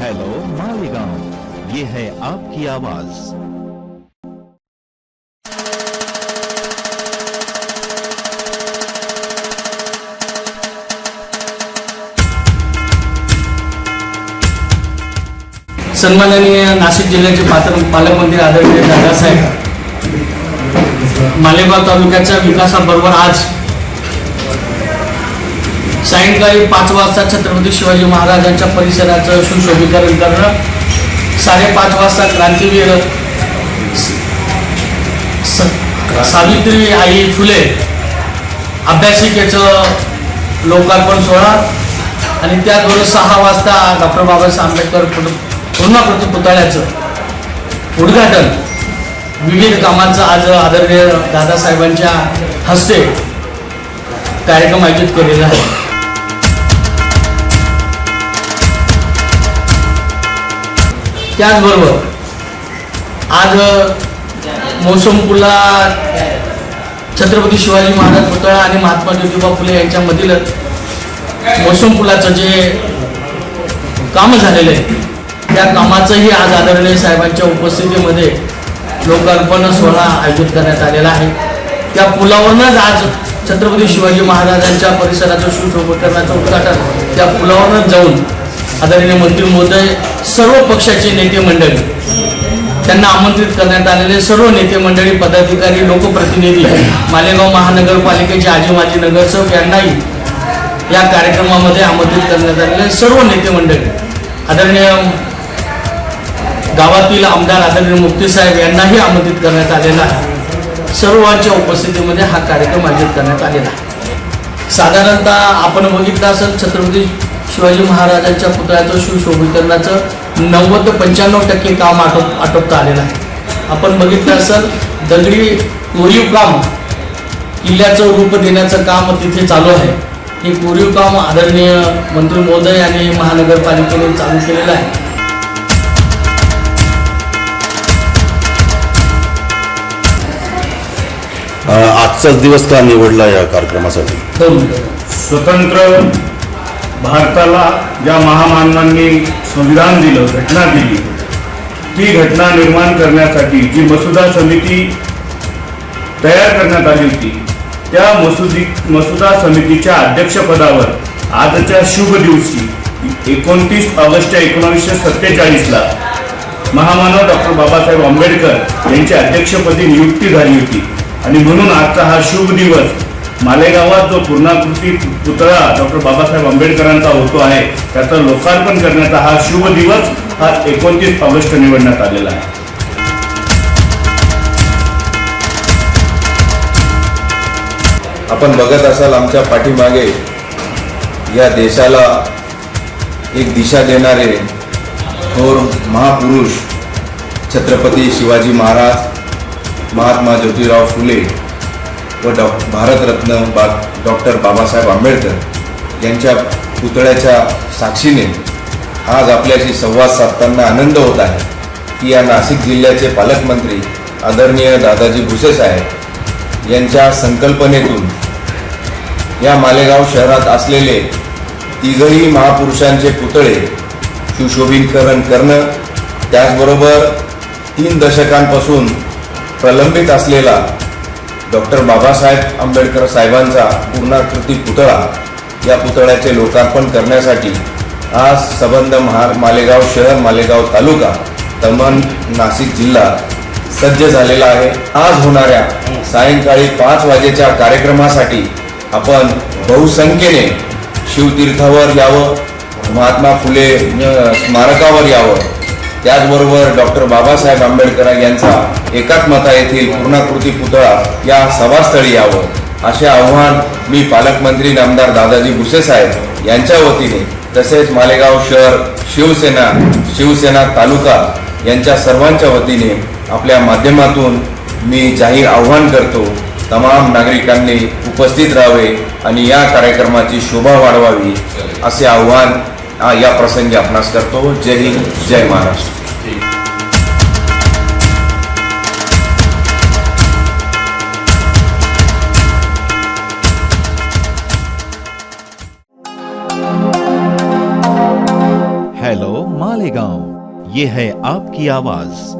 Hello Malegaon ये है आपकी आवाज़। सन्माननीय नाशिक जिल्ह्याचे पालकमंत्री आदरणीय दादासाहेब मालेगाव तालुक्याच्या विकासाबरोबर आज सायंकाळी पाच वाजता छत्रपती शिवाजी महाराजांच्या परिसराचं सुशोभीकरण करणं साडेपाच वाजता क्रांतीवीर सावित्री आई फुले अभ्यासिकेचं लोकार्पण सोहळा आणि त्याचबरोबर सहा वाजता डॉक्टर बाबासाहेब आंबेडकर पूर्ण प्रतिपुतळ्याचं पुतळ्याचं उद्घाटन. विविध कामांचं आज आदरणीय दादासाहेबांच्या हस्ते कार्यक्रम आयोजित केलेला आहे. त्याचबरोबर आज मोसमपुला छत्रपती शिवाजी महाराज पुतळा आणि महात्मा ज्योतिबा फुले यांच्यामधील मोसमपुलाचं जे काम झालेलं आहे त्या कामाचंही आज आदरणीय साहेबांच्या उपस्थितीमध्ये लोकार्पण सोहळा आयोजित करण्यात आलेला आहे. त्या पुलावरूनच आज छत्रपती शिवाजी महाराजांच्या परिसराचं सुशोभीकरणाचं उद्घाटन त्या पुलावरूनच जाऊन आदरणीय मंत्री महोदय सर्व पक्षाचे नेते मंडळी त्यांना आमंत्रित करण्यात आलेले सर्व नेते मंडळी पदाधिकारी लोकप्रतिनिधी मालेगाव महानगरपालिकेचे आजी माजी नगरसेवक यांनाही या कार्यक्रमामध्ये आमंत्रित करण्यात आलेले सर्व नेते मंडळी आदरणीय गावातील आमदार आदरणीय मुक्तीसाहेब यांनाही आमंत्रित करण्यात आलेला आहे. सर्वांच्या उपस्थितीमध्ये हा कार्यक्रम आयोजित करण्यात आलेला आहे. साधारणतः आपण बघितलं असेल छत्रपती शिवाजी महाराजांच्या पुतळ्याचं सुशोभीकरणाचं नव्वद ते पंच्याण्णव टक्के काम आटोप आटोपता आलेलं आहे. आपण बघितलं असेल दगडी कोरीव काम किल्ल्याचं रूप देण्याचं काम तिथे चालू आहे. हे कोरीव काम आदरणीय मंत्री महोदय आणि महानगरपालिकेने चालू केलेलं आहे. आजचाच दिवस का निवडला या कार्यक्रमासाठी? दोन स्वतंत्र भारताला ज्या महामानवांनी संविधान दिलं घटना दिली. ती घटना निर्माण करण्यासाठी जी मसुदा समिती तयार करण्यात आली होती त्या मसुदी मसुदा समितीच्या अध्यक्षपदावर आजच्या शुभ दिवशी एकोणतीस ऑगस्ट एकोणावीसशे सत्तेचाळीसला महामानव डॉक्टर बाबासाहेब आंबेडकर यांच्या अध्यक्षपदी नियुक्ती झाली होती. आणि म्हणून आजचा हा शुभ दिवस मालेगावात जो पूर्णाकृती पुतळा डॉक्टर बाबासाहेब आंबेडकरांचा होतो आहे त्याचं लोकार्पण करण्याचा हा शुभ दिवस हा एकोणतीस ऑगस्ट निवडण्यात आलेला आहे. आपण बघत असाल आमच्या पाठीमागे या देशाला एक दिशा देणारे थोर महापुरुष छत्रपती शिवाजी महाराज महात्मा ज्योतिराव फुले व डॉ भारतरत्न बा डॉक्टर बाबासाहेब आंबेडकर यांच्या पुतळ्याच्या साक्षीने आज आपल्याशी संवाद साधताना आनंद होत आहे की या नाशिक जिल्ह्याचे पालकमंत्री आदरणीय दादाजी भुसे साहेब यांच्या संकल्पनेतून या मालेगाव शहरात असलेले तिघही महापुरुषांचे पुतळे सुशोभीकरण करणं त्याचबरोबर तीन दशकांपासून प्रलंबित असलेला डॉक्टर बाबासाहेब आंबेडकर साहेबांचा पूर्णाकृती पुतळा या पुतळ्याचे लोकार्पण करण्यासाठी आज सबंध महा मालेगाव शहर मालेगाव तालुका तमन नाशिक जिल्हा सज्ज झालेला आहे. आज होणाऱ्या सायंकाळी पाच वाजेच्या कार्यक्रमासाठी आपण बहुसंख्येने शिवतीर्थावर यावं महात्मा फुले स्मारकावर यावं. त्याचबरोबर डॉक्टर बाबासाहेब आंबेडकर यांचा एकात्मता येथील पूर्णाकृती पुतळा या सभास्थळी यावं. असे आव्हान मी पालकमंत्री नामदार दादाजी भुसे साहेब यांच्या वतीने तसेच मालेगाव शहर शिवसेना शिवसेना तालुका यांच्या सर्वांच्या वतीने आपल्या माध्यमातून मी जाहीर आव्हान करतो. तमाम नागरिकांनी उपस्थित राहावे आणि या कार्यक्रमाची शोभा वाढवावी असे आव्हान आ, या प्रसंगी आपणास करतो. जय हिंद जय महाराष्ट्र. हेलो मालेगांव गाँव ये है आपकी आवाज़.